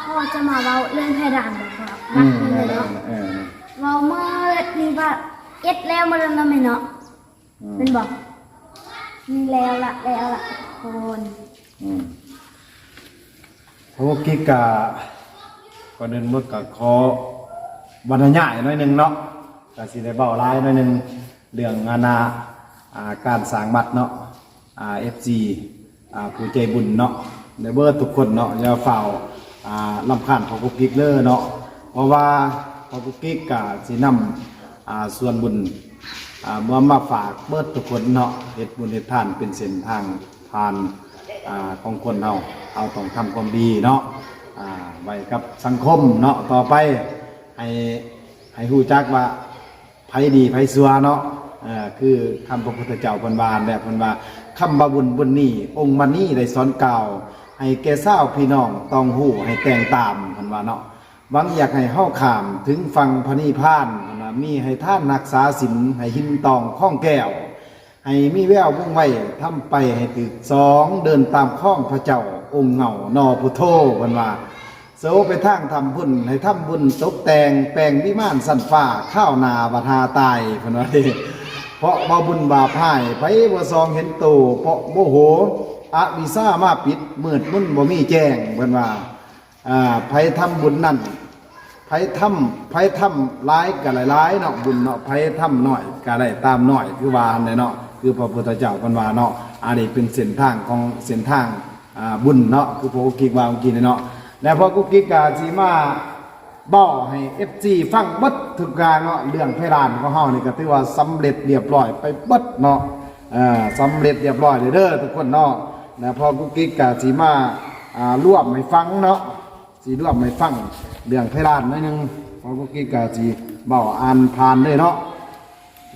พ่อจะมาเว้าเรื่องเพดานบ่ครับอืรักมเลเอยอเนาะเออเว้าเมื่อนี่ว่าเอ็ดแล้วมาแล้วนะแม่เนาะอืมเป็นบ่นี่แล้วละแล้วละคนอืมพวกกิกกะก่อนอื่นมึกกะขอบรรยายหน่อยหนึงเนาะก็สิได้เว้าหลายหน่อยหนึงเรื่องงานาอ่าการสร้างบัตรเนาะอ่า FG อ่าผู้ใจบุญเนาะได้เบิดทุกคนเนาะอย่าเฝ้า อ่าลำคาญของกุกกิกเลยเนาะเพราะว่าพอกุกกิกกะสินำอ่าส่วนบุญอ่ามามาฝากเบิดทุกคนเนาะเฮ็ดบุญเฮ็ดทานเป็นเส้นทางผ่านอ่าของคนเราเอาต้องทำความดีเนาะอ่าไว้กับสังคมเนาะต่อไปให้ให้ฮู้จักว่าไผดีไผซัวเนาะอ่าคือคำพระพุทธเจ้าเพิ่นว่าแบบเพิ่นว่าคำบาบุญบุญนี้องค์มานี้ได้สอนกล่าว ให้แก่เศร้าพี่น้องต้องฮู้ให้แต่งตามพิ่นว่าเนาะหวังอยากให้เฮาขามถึงฟังพระนิพพานนะมีให้ท่านรักษาศีลให้หินตองข้องแก้ว ให้มีแววมุ่งไว้ทำไปให้ตึกสองเดินตามข้องพระเจ้าองค์เหงานอพุทโธพิ่นว่าโซไปทางทำบุญให้ทำบุญตกแต่งแปลงวิมานสันฟ้าข้าวนาบาทาตายพิ่นว่า เพราะบ่บุญบาปให้ไปบ่ซองเห็นโตเพราะโมโหอวิซ่ามาปิดมืดมุ่นบ่มีแจ้งเพิ่นว่าอ่าไผทำบุญนั่นไผทำไผทำร้ายก็หลายๆเนาะบุญเนาะไผทำน้อยก็ได้ตามน้อยคือว่าอันใดเนาะคือพระพุทธเจ้าเพิ่นว่าเนาะอันนี้เป็นเส้นทางของเส้นทางอ่าบุญเนาะคือพระกุกกิกว่าเมื่อกี้นี่เนาะแล้วพระกุกกิกก็สิมา บ้าให้ FC ฟังเบิดทุกอย่างเนาะเรื่องเพดานของเฮานี่ก็ถือว่าสำเร็จเรียบร้อยไปเบิดเนาะอ่าสำเร็จเรียบร้อยเด้อทุกคนเนาะแล้วพอกุกกิกก็สิมาอ่ารวมให้ฟังเนาะสีรวมไม่ฟังเรื่องเพลานนิดนึงพราะเมื่อกี้กาสีเบาอ่านผ่านเลยเนาะ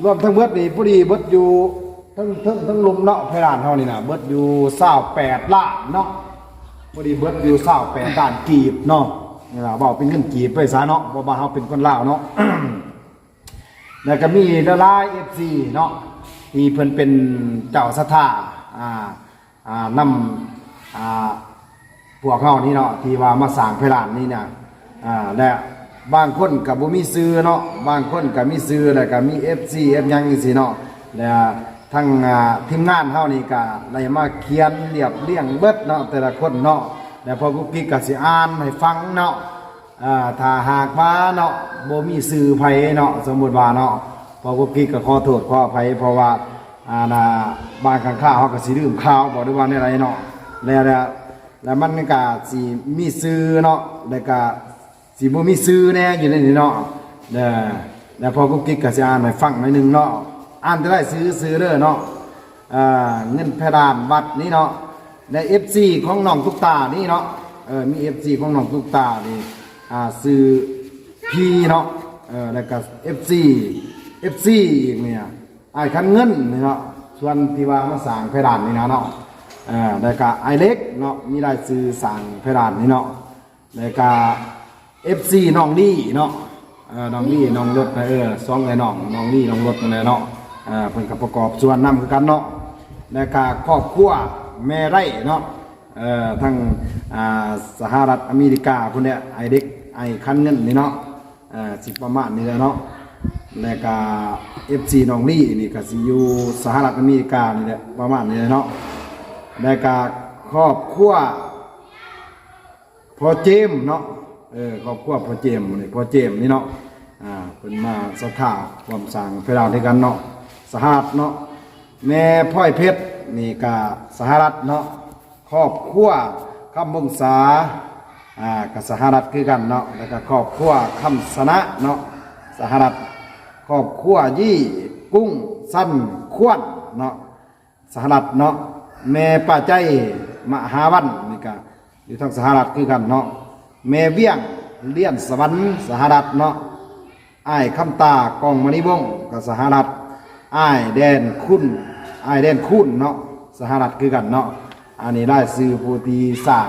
รวมทั้งเบิดนี่พอดีเบิดอยู่ทั้งทั้งทั้งลุมเนาะเพลานเท่านี่นะเบิดอยู่เศร้าแปดล้านเนาะพอดีเบิดอยู่เศร้าแปดล้านกีบเนาะ นี่ล่ะบอกเป็นเงินกีบไปซะเนาะเพราว่าเราเป็นคนลาวเนาะ แล้วก็มีดาราเอฟซีเนาะที่เพิ่นเป็นเจ้าสถาอ่าอ่านำอ่าพวกเขานี่เนาะที่ว่ามาสร้างเพลานนี่เนี่ยอ่าและบางคนกับบ่มีซื้อเนาะบางคนก็มีซื้อแล้วก็มี FC F หยังจังซี่เนาะแล้วทั้งอ่าทีมงานเฮานี่ก็ได้มาเขียนเรียบเรียงเบิดเนาะแต่ละคนเนาะ แล้วพอกุ๊กกิ๊กก็สิอ่านให้ฟังเนาะอ่าถ้าหากว่าเนาะบ่มีซื้อไผเนาะสมมุติว่าเนาะพอกุ๊กกิ๊กก็ขอโทษขออภัยเพราะว่าอ่าน่ะบางครั้งข้าวเฮาก็สิลืมข่าวบ่ได้ว่าในไรเนาะแล้วแล้วแล้วมันก็สิมีซื้อเนาะแล้วก็สิบ่มีซื้อแน่อยู่ในนี้เนาะเด้อแล้วพอกุ๊กกิ๊กก็สิอ่านให้ฟังหน่อยหนึงเนาะอ่านจะได้ซื้อซื้อเด้อเนาะอ่าเงินเพดานวัดนี่เนาะ ใน FC ของน้องตุ๊กตานี่เนาะเออมี FC ของน้องตุ๊กตานี่อ่าซื้อพีเนาะเออแล้วก็ FC FC อีกเนี่ยอ้ายคันเงินนี่เนาะส่วนที่ว่ามาสร้างเพดานนี่นะเนาะอ่าแล้วก็ไอเล็กเนาะมีรายซื้อสั่งเพดานนี่เนาะแล้วก็เอฟซีน้องลี่เนาะเออน้องลี่น้องรถนะเออสองไอ้น้องน้องลี่น้องรถนั่นแหละเนาะอ่าเพิ่นก็ประกอบส่วนนำคือกันเนาะแล้วก็ครอบครัว แม่ไร่เนาะเอ่อทั้งอ่าสหรัฐอเมริกาพุ่นเนี่ยไอเด็กไอคันเงินนี่เนาะเอ่อสิประมาณนี้แหละเนาะแล้วก็เอฟซีน้องลี่นี่ก็สิอยู่สหรัฐอเมริกานี่แหละประมาณนี้แหละเนาะแล้วก็ครอบครัวพอเจมเนาะเออครอบครัวพอเจมนี่พอเจมนี่เนาะอ่าเป็นมาสถาความสั่งเพลาด้วยกันเนาะสหรัฐเนาะแม่พ่อยเพชร นี่ก็สหรัฐเนาะครอบครัวคำบงษาอ่ากับสหรัฐคือกันเนาะแล้วก็ครอบครัวคำสนะเนาะสหรัฐครอบครัวยี่กุ้งสั้นขวนเนาะสหรัฐเนาะแม่ป้าใจมหาวันนี่ก็อยู่ทางสหรัฐคือกันเนาะแม่เวียงเลียนสวรรค์สหรัฐเนาะอ้ายคำตากองมณีวงศ์ก็สหรัฐอ้ายแดนคุณ อ้ายแดนคุณเนาะสหรัฐคือกันเนาะอันนี้ได้ซื้อผู้ที่สร้าง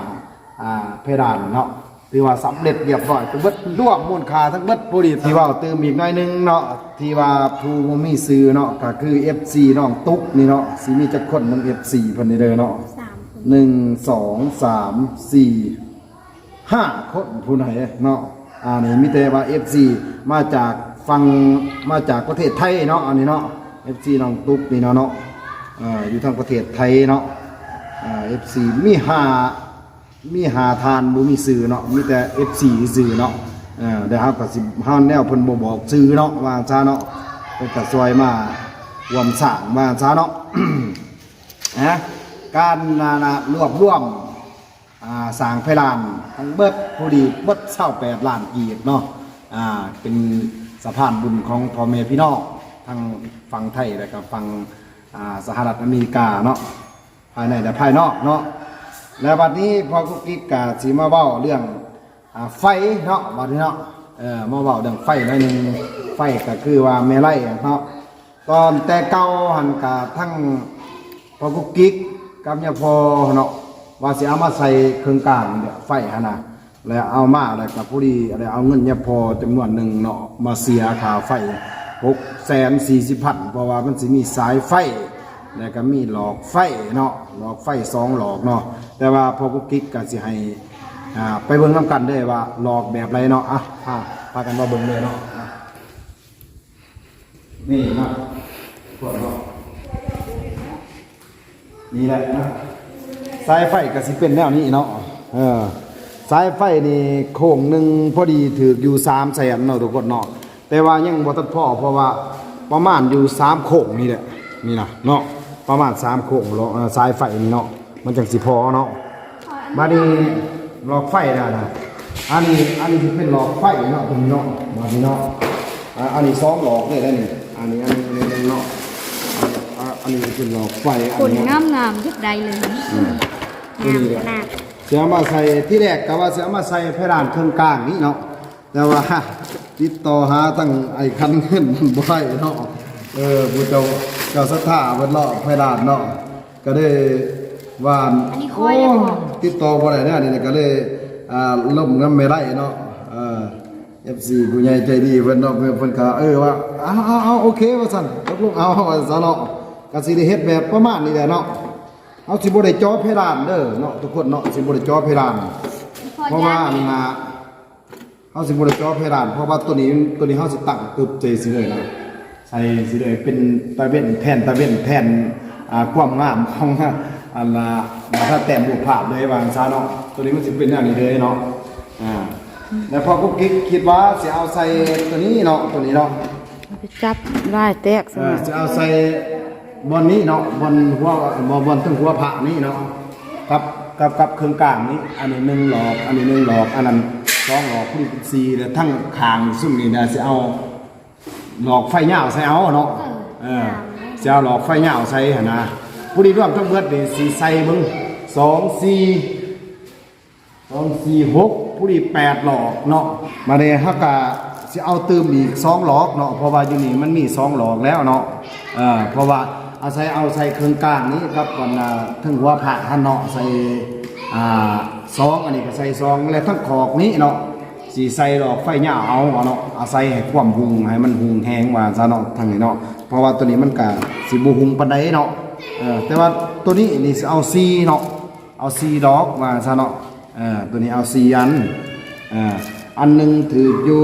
อ่าเพดานเนาะถือว่าสำเร็จเรียบร้อยทั้งเบิดรวมมูลค่าทั้งเบิดบริที่เว่าเติมอีกหน่อยหนึงเนาะที่ว่าผู้บ่มีซื้อเนาะก็คือ FC น้องตุ๊กนี่เนาะสิมีจักคนนำ FC เพิ่นนี่เด้อเนาะสามคนหนึ่งสองสามสี่ห้าคนผู้ไหนเนาะอ่านี่มีแต่ว่า FC มาจากฟังมาจากประเทศไทยเนาะอันนี้เนาะ FC น้องตุ๊กนี่เนาะเนาะ อยู่ทางประเทศไทยเนาะอ่า FC มีหามีหาทานบ่มีซื้อเนาะมีแต่ FC ซื้อเนาะเดี๋ยวเฮาก็สิเฮาแนวเพิ่นบ่บอกซื้อเนาะว่าซาเนาะเพิ่นก็ซอยมาวมสร้างมาซาเนาะนะการนานารวบรวมอ่าสร้างไพลานทั้งเบิดผู้ดีเบิดเศร้าแปดล้านกีบเนาะอ่าเป็นสะพานบุญของพ่อแม่พี่น้องทั้งฝั่งไทยและก็ฝั่ง อ่าสหรัฐอเมริกาเนาะภายในและภายนอกเนาะแล้วบัดนี้พอกุ๊กกิ๊กกาสีมาเว้าเรื่องอ่าไฟเนาะบัดนี้เนาะเออมาเว้าเรื่องไฟหน่อยหนึงไฟก็คือว่าแม่ไร่เนาะตอนแต่เก่าหันกาทั้งพอกุ๊กกิ๊กกับยาพอเนาะว่าสิเอามาใส่เครื่องกลางเนี่ยไฟหนนะแล้วเอามาแล้วกับผู้ดีอะไรเอาเงินยาพอจำนวนหนึ่งเนาะมาเสียค่าไฟ หกแสนสี่สิบพันเพราะว่ามันสิมีสายไฟ แล้วก็มีหลอกไฟเนาะหลอกไฟสองหลอกเนาะแต่ว่าพอกุ๊กกิ๊กก็สิให้อ่าไปเบิ่งน้ำกันเด้ว่าหลอกแบบไรเนาะอะพาพากันมาเบิ่งเลยเนาะอะนี่นะพวกเนาะนี่แหละนะสายไฟก็สิเป็นแนวนี้เนาะเออสายไฟนี่โค้งหนึ่งพอดีถืออยู่สามแสนเนาะทุกคนเนาะ แต่ว่ายังบ่ทันพอเพราะว่าประมาณอยู่สามโค้งนี่แหละนี่นะเนาะประมาณสามโค้งเนาะเออสายไฟนี่เนาะมันจังสิพอเนาะมาดีหลอกไฟนะนะอันนี้อันนี้สิเป็นหลอกไฟเนาะตรงนี้เนาะมาดีเนาะอ่าอันนี้สองหลอกเลยได้นี่อันนี้อันนี้อันนี้เนาะอ่าอันนี้เป็นหลอกไฟอันคนนี้งามงามๆยุบใดเลยงามขนาดเสียมาใส่ที่แรกก็ว่าเสียมาใส่เพดานเครื่องกลางนี่เนาะแต่ว่า ติดต่อหาตั้งไอ้คันเงินมันบ่ได้เนาะเออผู้เจ้าเจ้าสถาเพิ่นเลาะเพดานเนาะก็ได้ว่าอันนี้คอยได้บ่ ติดต่อบ่ได้เนี่ยนี่ก็เลยอ่าล่มนำไม่ได้เนาะเออ FC ผู้ใหญ่ใจดีเพิ่นเนาะเพิ่นเพิ่นก็เออว่าเอาเอาเอาโอเคว่าซั่นตกลงเอาว่าซั่นเนาะก็สิได้เฮ็ดแบบประมาณนี้แหละเนาะเอาสิบ่ได้จ่อเพดานเด้อเนาะทุกคนเนาะสิบ่ได้จ่อเพดาน เพราะว่าอันน่ะ เฮาสิบ่ได้จ่อเพดานเพราะว่าตัวนี้ตัวนี้เฮาสิตั้งตึบใจสิเลยนะใส่สิเลยเป็นตะเวนแผ่นตะเวนแผ่นอ่าความงามของอันน่ะมาถ้าแต้มรูปภาพเลยวาจังซะเนาะตัวนี้มันสิเป็นอย่างนี้เลยเนาะอ่าแล้วพอกุ๊กกิ๊กคิดว่าสิเอาใส่ตัวนี้เนาะตัวนี้เนาะไปจับลายแตกสเอมัอยจะเอาใส่บนนี้เนาะบนหัวบนบนทั้งหัวผานี่เนาะกับกับกับเครื่องกลางนี้ อันนี้หนึ่งหลอก อันนี้หนึ่งหลอก อันนั้น สองหลอกผู้ดีเป็นสี่แล้วทั้งคางซึ่งนี่นะจะเอาหลอกไฟเหย้าใส่เอาเนาะเออจะเอาหลอกไฟเหย้าใส่หั่นนะผู้ดีรวมทั้งเบิดนี่สีใส่เบิ่งสองสี่สองสี่หกผู้ดีแปดหลอกเนาะมาเลยฮักกะสิเอาเติมอีกสองหลอกเนาะเพราะว่าอยู่นี่มันมีสองหลอกแล้วเนาะเออเพราะว่าอาศัยเอาใส่เครื่องกลางนี้ครับก่อนอ่าทั้งหัวผาท่านเนาะใส่ อ่าซองอันนี้ก็ใส่ซองและทั้งขอกนี้เนาะสีใส่หลอกไฟหญ้าเอาเนาะอาศัยให้ความหุงให้มันหุงแห้งว่าซะเนาะทางนี้เนาะเพราะว่าตัวนี้มันก็สิบ่หุงปานใดเนาะเออแต่ว่าตัวนี้นี่สิเอาซีเนาะเอาซีดอกมาซะเนาะเออตัวนี้เอาซีอันเอออันหนึ่งถืออยู่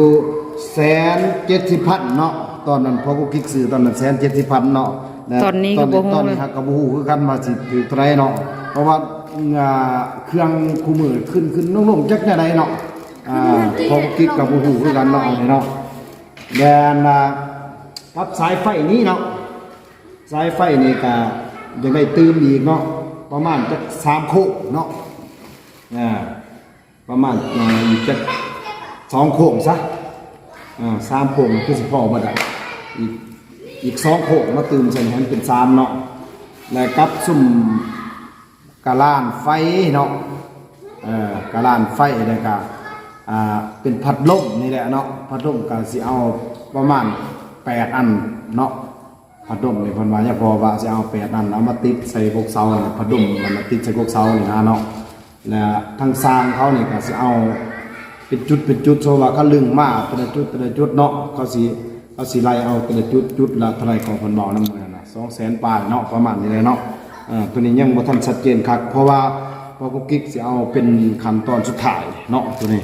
แสนเจ็ดสิบพันเนาะตอนนั้นพอกูคิกซื้อตอนนั้นแสนเจ็ดสิบพันเนาะะตอนนี้ก็บ่ฮู้ตอนนี้เลยฮักกะบ่ฮู้คือกันมาสิถือเท่าไหรเนาะเพราะว่า อ่าเครื่องคู่มือขึ้นขึ้นลงลงจักแน่ใดเนาะอ่าพอกูคิกกับบ่ฮู้คือกันเนาะอันนี้เนาะแดนอ่ากับสายไฟนี้เนาะสายไฟนี่ก็ยังได้ตื่มอีกเนาะประมาณจักสามโคกเนาะอ่าประมาณอ่าอีกจักสองโคงซะอ่าสามโคงคือสิพอบ่ได้อีกอีกสองโคงมาตื่มใส่ให้มันเป็นสามเนาะแล้วกับซุ่ม กะลานไฟเนาะเอ่อกะลานไฟแล้วก็อ่าเป็นพัดลมนี่แหละเนาะพัดลมก็สิเอาประมาณแปดอันเนาะพัดลมนี่พิ่นวายพอว่าสิเอาแปดอันเอามาติดใส่พวกเสาเนี่ยพัดลมมันมาติดใส่พวกเสานี่นะเนาะแล้วทางสร้างเขาเนี่ยก็สิเอาเป็นจุดเป็นจุดโซว่าเขาลึงมาแต่ละจุดแต่ละจุดเนาะเขาสิเขาสิไล่เอาแต่ละจุดจุดละเท่าไรของเพิ่นบอกนำมืองนะ200,000ปลายเนาะประมาณนี้เลยเนาะ อ่อตัวนี้ยังบ่ทันชัดเจนคักเพราะว่าพอกุ๊กกิ๊กสิเอาเป็นขั้นตอนสุดท้ายเนาะตัวนี้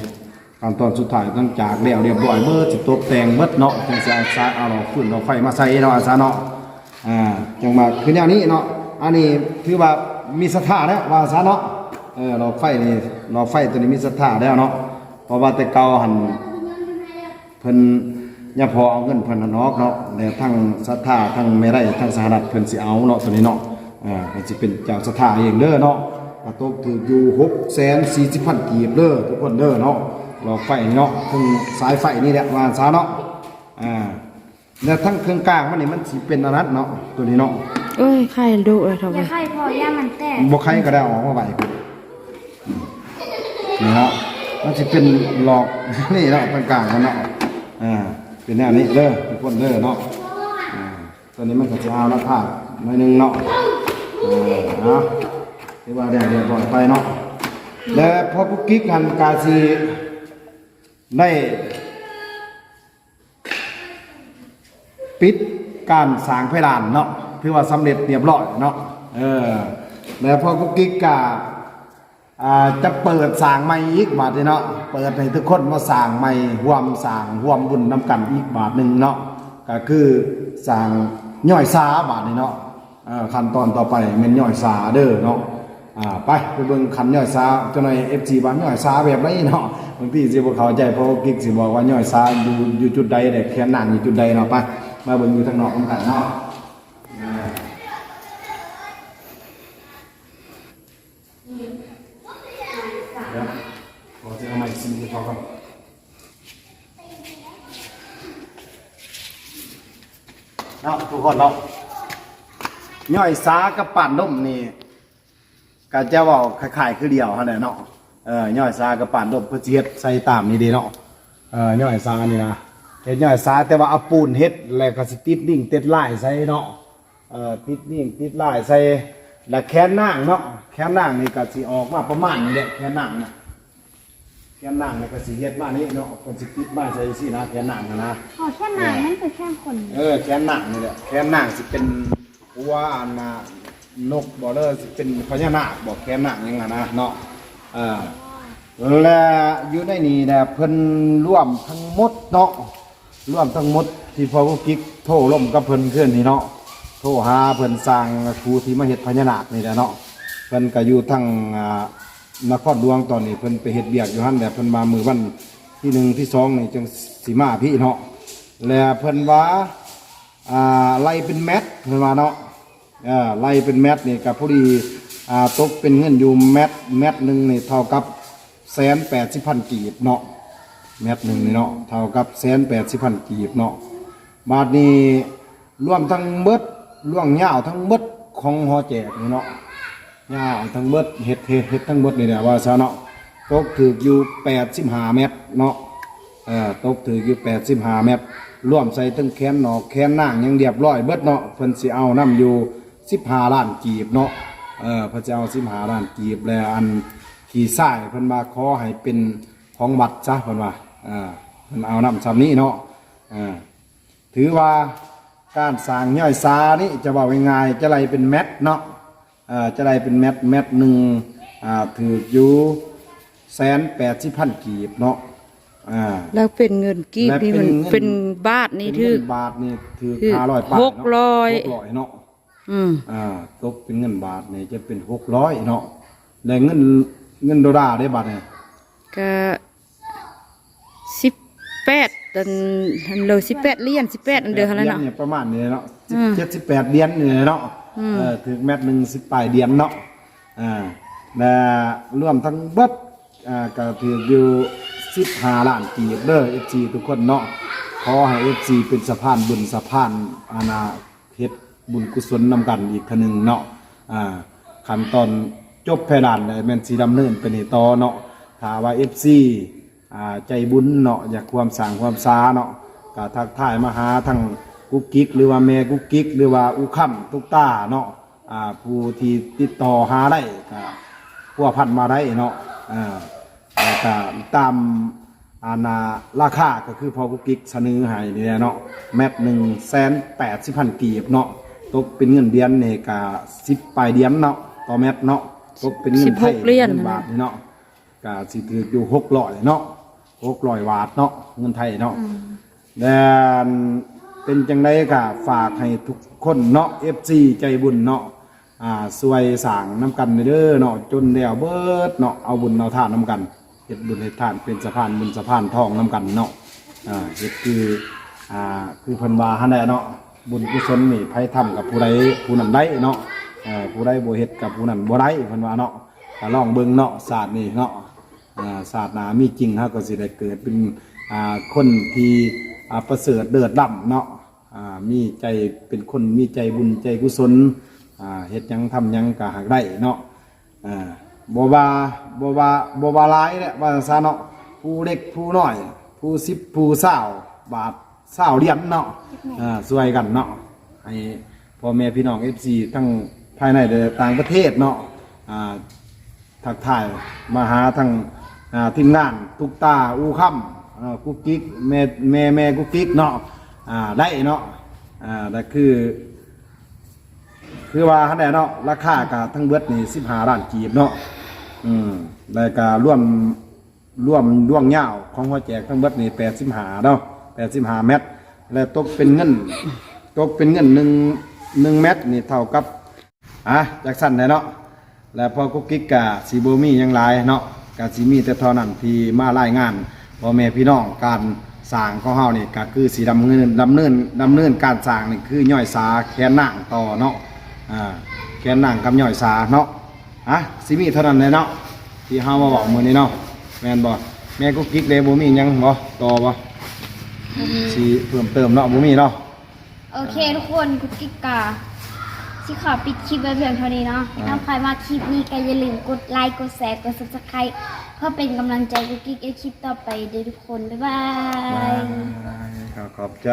ขั้นตอนสุดท้ายตั้งจากแล้วเรียบร้อยเบิดสิตกแต่งเบิดเนาะจังสิเอาซาเอาเราฟื้นเราไฟมาใส่เนาะอาซาเนาะอ่าจังมาคือแนวนี้เนาะอันนี้ถือว่ามีสถาแล้วว่าซาเนาะเออเราไฟนี่เราไฟตัวนี้มีสถาแล้วเนาะเพราะว่าแต่เก่าหันเพิ่นย่าพอเอาเงินเพิ่นน่ะเนาะแล้วทั้งศรัทธาทั้งไม่ได้ทั้งสหรัฐเพิ่นสิเอาเนาะตัวนี้เนาะ อ่าเพิ่นสิเป็นเจ้าศรัทธาเองเด้อเนาะกระตกถืออยู่640,000กีบเด้อทุกคนเด้อเนาะหลอกไฟเนาะทั้งสายไฟนี่แหละว่าซะเนาะอ่าแล้วทั้งเครื่องกลางมันนี่มันสิเป็นอันนั้นเนาะตัวนี้เนาะเอ้ยไข่ดุเลยทำไมอย่าไข่พอย่ามันแตกบ่ใครก็ได้เอาออกมาไว้นี่เนาะมันสิเป็นหลอกนี่เนาะเครื่องกลางมันเนาะอ่าเป็นแนวนี้เด้อทุกคนเด้อเนาะอ่าตัวนี้มันก็จะเอาละภาพหน่อยหนึงเนาะ เออเนาะที่ว่าได้เรียบร้อยไปเนาะและพอกุ๊กกิ๊กหันกาซีได้ปิดการสางเพดานเนาะถือว่าสำเร็จเรียบร้อยเนาะเออแล้วพอกุ๊กกิ๊กกาจะเปิดสางใหม่อีกบาทเนาะเปิดให้ทุกคนมาสางใหม่ร่วมสางร่วมบุญนำกันอีกบาทหนึ่งเนาะก็คือสั่งย่อยซาบาทเนาะ ขั้นตอนต่อไปเป็นย่อยซาเด้อเนาะอ่าไปไปเบิ่งคันย่อยซาจังหน่อย FC บ้านย่อยซาแบบไรเนาะบางทีสิบ่เข้าใจเพราะกิ๊กสิบอกว่าย่อยซาอยู่อยู่จุดใดแต่แค่นั่งอยู่จุดใดเนาะไปมาเบิ่งอยู่ทางนอกนำกันเนาะเดี๋ยวขอจะทำไมซิมที่เขาครับเนาะทุกคนเนาะ ย่อยสากับปั่นนมนี่ก็จะเว่าคล้ายๆคือเดียวฮะเนี่ยเนาะเออย่อยสากับปั่นนมเพื่อสิเฮ็ดใส่ตามนี่ดีเนาะเออย่อยสานี่นะเฮ็ดย่อยสาแต่ว่าเอาปูนเฮ็ดแล้วก็สิติดดิ่งติดลายใส่เนาะเออติดดิ่งติดลายใส่แล้วแขนนางเนาะแขนนางนี่ก็สิออกมาประมาณนี้แหละแขนนางนะแขนนางนี่ก็สิเฮ็ดมานี่เนาะก็สิติดมาใส่สินะแขนนางนะนะขอแค่หนังมันเป็นแค่คน เออแขนหนังนี่แหละแขนหนังสิเป็น ว่าอันน่ะนกบ่เด้อสิเป็นพญานาคบอกแขนหนังยังไงนะเนาะเออและอยู่ในนี่แหละเพิ่นร่วมทั้งหมดเนาะร่วมทั้งหมดที่พอผู้กิ๊กโทรล่มกับเพิ่นเพื่อนนี่เนาะโทรหาเพิ่นสร้างครูที่มาเฮ็ดพญานาคนี่แหละเนาะเพิ่นก็อยู่ทั้งอ่านครหลวงตอนนี้เพิ่นไปเฮ็ดเบียกอยู่หั่นแหละเพิ่นมามือวันที่หนึ่งที่สองนี่จังสิมาพี่เนาะแล้วเพิ่นว่าอ่าไล่เป็นแมตเพิ่นว่าเนาะ อ่าไล่เป็นแมตนี่ก็พอดีอ่าตกเป็นเงินอยู่แมตแมตหนึ่งนี่เท่ากับแสนแปดสิบพันกีบเนาะแมตหนึ่งนี่เนาะเท่ากับแสนแปดสิบพันกีบเนาะบาทนี้รวมทั้งเบิดล่วงยาวทั้งเบิดของหอแจกนี่เนาะยาวทั้งเบิดเฮ็ดเฮ็ดเฮ็ดทั้งเบิดนี่แหละว่าซะเนาะตกถืออยู่แปดสิบห้าเมตรเนาะเอ่อตกถืออยู่85เมตรร่วมใส่ตั้งแขนหนอกแขนหนางยังเรียบร้อยเบิดเนาะเพิ่นสิเอานํอยู่ 15ล้านกีบเนาะเออเพิ่นจะเอา15ล้านกีบแล้วอันขี่ซ้ายเพิ่นมาขอให้เป็นของวัดซะเพิ่นว่าเอ่าเพิ่นเอานำซำนี้เนาะเอ่าถือว่าการสร้างย่อยซานี่จะว่าง่ายๆจะไล่เป็นแมตเนาะเอ่อจะไล่เป็นแมตแมตหนึ่งอ่าถืออยู่แสนแปดสิบพันกีบเนาะอ่าแล้วเป็นเงินกีบนี่มันและเป็เป็นนเงินบาทนี่ถือเป็นเงินบาทนี่ถือถือห้าร้อยบาทหกร้อย หกร้อยเนาะ อืมอ่าตกเป็นเงินบาทนี่จะเป็นหกร้อยเนาะแล้วเงินเงินดอลลาร์ได้บาทเนี่ยก็สิบแปดอันอันเลยสิบแปดเหรียญสิบแปดอันเดียวเท่านั้นเนาะ ยประมาณนี้เนาะอืม เจ็ดสิบแปดเดือนนี่เนาะเออถือแมตหนึ่งสิบปลายเดือนเนาะอ่าและรวมทั้งเบิดอ่าก็ถืออยู่สิบห้าล้านกีบเด้อเอฟซีทุกคนเนาะขอให้เอฟซีเป็นสะพานบุญสะพานอาณาเฮ็ด บุญกุศลนำกันอีกคันหนึ่งเนาะอ่าขั้นตอนจบแพดานเลยแม่นสีดำเนินไปในต่อเนาะถ้าว่าเอฟซีอ่าใจบุญเนาะอยากความสร้างความซาเนาะก็ทักทายมาหาทั้งกุ๊กกิ๊กหรือว่าแม่กุ๊กกิ๊กหรือว่าอุค่ำตุกตาเนาะอ่าผู้ที่ติดต่อหาได้ก็พัวพันมาได้เนาะอ่า แล้วก็ตามอานาราคาก็คือพอกุ๊กกิ๊กเสนอให้นี่แหละเนาะแมตหนึ่งแสนแปดสิบพันกีบเนาะ ตกเป็นเงินเดือนเนี่ยก็สิบปลายเดือนเนาะต่อแมตเนาะตกเป็นเงินไทย16เหรียญ งินบาทนี่เนาะก็สิถืออยู่600เนาะ600บาทเนาะเงินไทยเนาะแต่เป็นจังไดก็ฝากให้ทุกคนเนาะ FC ใจบุญเนาะอ่าสวยสร้างน้ำกันเด้อเนาะจนแล้วเบิดเนาะเอาบุญเอาทานน้ำกันเฮ็ดบุญเฮ็ดทานเป็นสะพานบุญสะพานทองน้ำกันเนาะอ่าเฮ็ดคืออ่าคือเพิ่นว่าหั่นแหละเนาะ บุญกุศลนี่ไผทำกับผู้ใดผู้นั้นได้เนาะอ่าผู้ใดบ่เฮ็ดกับผู้นั้นบ่ได้เพิ่นว่าเนาะก็ลองเบิ่งเนาะศาสตร์นี่เนาะอ่าศาสตร์หนามีจริงเฮาก็สิได้เกิดเป็นอ่าคนที่อ่าประเสริฐเลิศล้ำเนาะอ่ามีใจเป็นคนมีใจบุญใจกุศลอ่าเฮ็ดหยังทำหยังก็หากได้เนาะอ่าบว่าบว่าบว่าหลายแหละว่าซะเนาะผู้เล็กผู้น้อย ผู้สิบผู้สาวบาท สาวเหรียญเนาะอ่าสวยกันเนาะให้พ่อแม่พี่น้อง FC ทั้งภายในและต่างประเทศเนาะอ่าทักทายมาหาทั้งอ่าทีมงานตุกตาอูค่ำอ่ากุ๊กกิ๊กแม่แม่แม่กุ๊กกิ๊กเนาะอ่าได้เนาะอ่าแต่คือ คือว่าฮันแดเนาะราคากับทั้งเบิดนี่สิบห้าล้านกีบเนาะอืมแล้วก็ร่วมร่วมร่วงยาวของหัวแจกทั้งเบิดนี่แปดสิบห้าเนาะ แปดสิบห้าเมตร แล้วตกเป็นเงินตกเป็นเงินหนึ่งหนึ่งเมตรนี่เท่ากับอะจากสั้นเลยเนาะแล้วพอกุ๊กกิ๊กกะสีโบมีหยังหลายเนาะกะสีมีแต่เท่านั้นที่มารายงานพ่อแม่พี่น้องการสร้างข้องเฮานี่ก็คือสีดำเนินดำเนินดำเนินการสร้างนี่คือย่อยสาแค่นางต่อเนาะอ่าแกนหนังกับย่อยสาเนาะอะสิมีเท่านั้นเลยเนาะที่เฮามาบอกมือนี้เนาะแม่นบ่แม่กุ๊กกิ๊กเลยโบมีหยังบ่ต่อบ่ สิเพิ่มเติมเนาะบ่มีเนาะโอเคทุกคนกุ๊กกิ๊กกาสิขอปิดคลิปไว้เพียงเท่านี้เนาะถ้าใครมาคลิปนี้ก็อย่าลืมกดไลค์กดแชร์กด subscribe เพื่อเป็นกำลังใจกุ๊กกิ๊กในคลิปต่อไปเด้อทุกคนบ๊ายบาย ขอบใจ